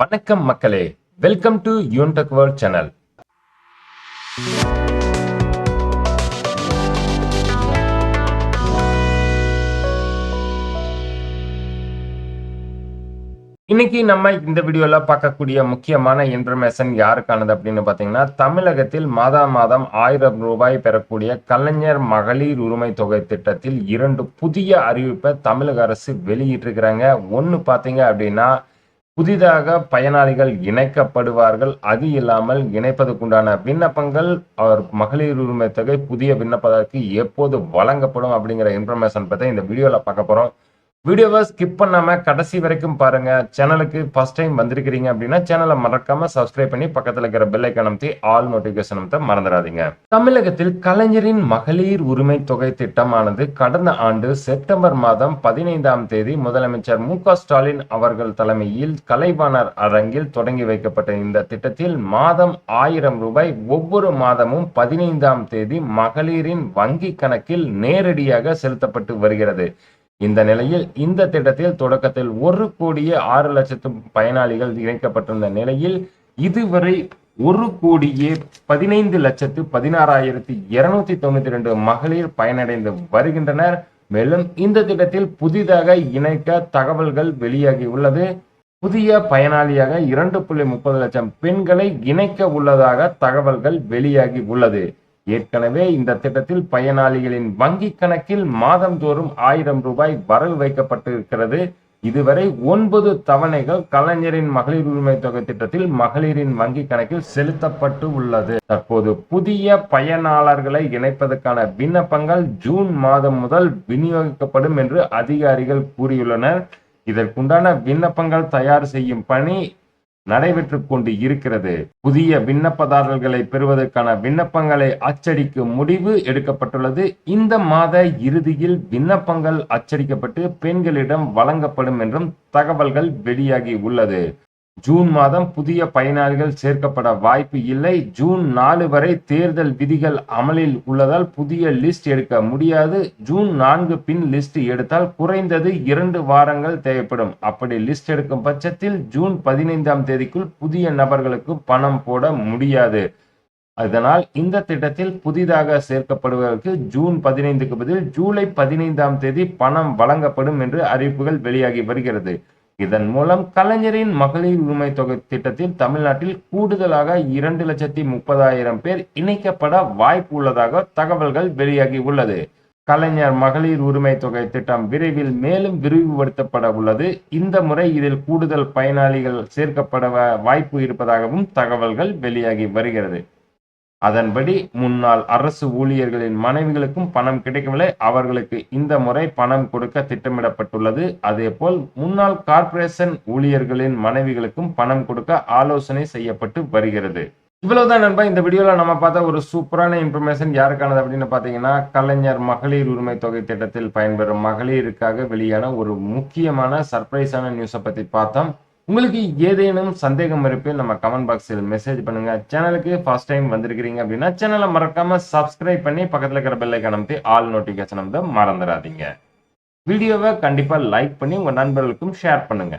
வணக்கம் மக்களே. Welcome to Yuntech world channel இன்னைக்கு நம்ம இந்த வீடியோல பார்க்கக்கூடிய முக்கியமான இன்ஃபர்மேஷன் யாருக்கானது அப்படின்னு பார்த்தீங்கன்னா தமிழகத்தில் மாதா மாதம் ஆயிரம் ரூபாய் பெறக்கூடிய கலைஞர் மகளிர் உரிமை தொகை திட்டத்தில் இரண்டு புதிய அறிவிப்பை தமிழக அரசு வெளியிட்டிருக்கிறாங்க. ஒன்று பார்த்தீங்க அப்படின்னா புதிதாக பயனாளிகள் இணைக்கப்படுவார்கள். அது இல்லாமல் இணைப்பதற்குண்டான விண்ணப்பங்கள் அவர் மகளிர் உரிமை தொகை புதிய விண்ணப்பதற்கு எப்போது வழங்கப்படும் அப்படிங்கிற இன்ஃபர்மேஷன் பற்றி இந்த வீடியோவில் பார்க்க போகிறோம் வீடியோவை ஸ்கிப் பண்ணாம கடைசி வரைக்கும் பாருங்க. சேனலுக்கு ஃபஸ்ட் டைம் வந்திருக்கிறீங்க அப்படின்னா சேனலை மறக்காம சப்ஸ்கிரைப் பண்ணி பக்கத்துல இருக்கிற பெல் ஐக்கான் அமைத்தி ஆல் நோட்டிபிகேஷன் அமைத்த மறந்துடாதீங்க. தமிழகத்தில் கலைஞரின் மகளிர் உரிமை தொகை திட்டமானது கடந்த ஆண்டு செப்டம்பர் மாதம் பதினைந்தாம் தேதி முதலமைச்சர் மு ஸ்டாலின் அவர்கள் தலைமையில் கலைவாணர் அரங்கில் தொடங்கி வைக்கப்பட்ட இந்த திட்டத்தில் மாதம் ஆயிரம் ரூபாய் ஒவ்வொரு மாதமும் பதினைந்தாம் தேதி மகளிரின் வங்கி கணக்கில் நேரடியாக செலுத்தப்பட்டு வருகிறது. இந்த நிலையில் இந்த திட்டத்தில் தொடக்கத்தில் ஒரு கோடியே ஆறு லட்சத்து பயனாளிகள் இணைக்கப்பட்டிருந்த நிலையில் இதுவரை ஒரு கோடியே பதினைந்து லட்சத்து பதினாறாயிரத்தி இருநூத்தி தொண்ணூத்தி ரெண்டு மகளிர் பயனடைந்து வருகின்றனர். மேலும் இந்த திட்டத்தில் புதிதாக இணைக்க தகவல்கள் வெளியாகி உள்ளது. புதிய பயனாளியாக இரண்டு புள்ளி முப்பது லட்சம் பெண்களை இணைக்க உள்ளதாக தகவல்கள் வெளியாகி உள்ளது. ஏற்கனவே இந்த திட்டத்தில் பயனாளிகளின் வங்கி கணக்கில் மாதந்தோறும் ஆயிரம் ரூபாய் வரவு வைக்கப்பட்டிருக்கிறது. இதுவரை ஒன்பது தவணைகள் கலைஞரின் மகளிர் உரிமை தொகை திட்டத்தில் மகளிரின் வங்கி கணக்கில் செலுத்தப்பட்டு உள்ளது. தற்போது புதிய பயனாளர்களை இணைப்பதற்கான விண்ணப்பங்கள் ஜூன் மாதம் முதல் விநியோகிக்கப்படும் என்று அதிகாரிகள் கூறியுள்ளனர். இதற்குண்டான விண்ணப்பங்கள் தயார் செய்யும் பணி நடைபெற்று கொண்டு இருக்கிறது. புதிய விண்ணப்பதாரர்களை பெறுவதற்கான விண்ணப்பங்களை அச்சடிக்கும் முடிவு எடுக்கப்பட்டுள்ளது. இந்த மாத இறுதியில் விண்ணப்பங்கள் அச்சடிக்கப்பட்டு பெண்களிடம் வழங்கப்படும் என்றும் தகவல்கள் வெளியாகி உள்ளது. ஜூன் மாதம் புதிய பயனாளிகள் சேர்க்கப்பட வாய்ப்பு இல்லை. ஜூன் நாலு வரை தேர்தல் விதிகள் அமலில் உள்ளதால் புதிய லிஸ்ட் எடுக்க முடியாது. ஜூன் நான்கு பின் லிஸ்ட் எடுத்தால் குறைந்தது இரண்டு வாரங்கள் தேவைப்படும். அப்படி லிஸ்ட் எடுக்கும் பட்சத்தில் ஜூன் பதினைந்தாம் தேதிக்குள் புதிய நபர்களுக்கு பணம் போட முடியாது. அதனால் இந்த திட்டத்தில் புதிதாக சேர்க்கப்படுவதற்கு ஜூன் பதினைந்துக்கு பதில் ஜூலை பதினைந்தாம் தேதி பணம் வழங்கப்படும் என்று அறிவிப்புகள் வெளியாகி வருகிறது. இதன் மூலம் கலைஞரின் மகளிர் உரிமை தொகை திட்டத்தில் தமிழ்நாட்டில் கூடுதலாக இரண்டு லட்சத்தி முப்பதாயிரம் பேர் இணைக்கப்பட வாய்ப்பு உள்ளதாக தகவல்கள் வெளியாகி உள்ளது. கலைஞர் மகளிர் உரிமை தொகை திட்டம் விரைவில் மேலும் விரிவுபடுத்தப்பட உள்ளது. இந்த முறை இதில் கூடுதல் பயனாளிகள் சேர்க்கப்பட வாய்ப்பு இருப்பதாகவும் தகவல்கள் வெளியாகி வருகிறது. அதன்படி முன்னாள் அரசு ஊழியர்களின் மனைவிகளுக்கும் பணம் கிடைக்கவில்லை. அவர்களுக்கு இந்த முறை பணம் கொடுக்க திட்டமிடப்பட்டுள்ளது. அதேபோல் முன்னாள் கார்ப்பரேஷன் ஊழியர்களின் மனைவிகளுக்கும் பணம் கொடுக்க ஆலோசனை செய்யப்பட்டு வருகிறது. இவ்வளவுதான் நண்பா இந்த வீடியோல நம்ம பார்த்த ஒரு சூப்பரான இன்ஃபர்மேஷன் யாருக்கானது அப்படின்னு பாத்தீங்கன்னா கலைஞர் மகளிர் உரிமை தொகை திட்டத்தில் பயன்பெறும் மகளிருக்காக வெளியான ஒரு முக்கியமான சர்ப்ரைஸான நியூஸை பத்தி பார்த்தோம். உங்களுக்கு ஏதேனும் சந்தேகம் இருப்பில் நம்ம கமெண்ட் பாக்ஸில் மெசேஜ் பண்ணுங்க. சேனலுக்கு ஃபர்ஸ்ட் டைம் வந்திருக்கிறீங்க அப்படின்னா சேனலை மறக்காம சப்ஸ்கிரைப் பண்ணி பக்கத்தில் இருக்கிற பெல்லை கணம்தி ஆல் நோட்டிஃபிகேஷன் வந்து மறந்துடாதீங்க. வீடியோவை கண்டிப்பாக லைக் பண்ணி உங்கள் நண்பர்களுக்கும் ஷேர் பண்ணுங்க.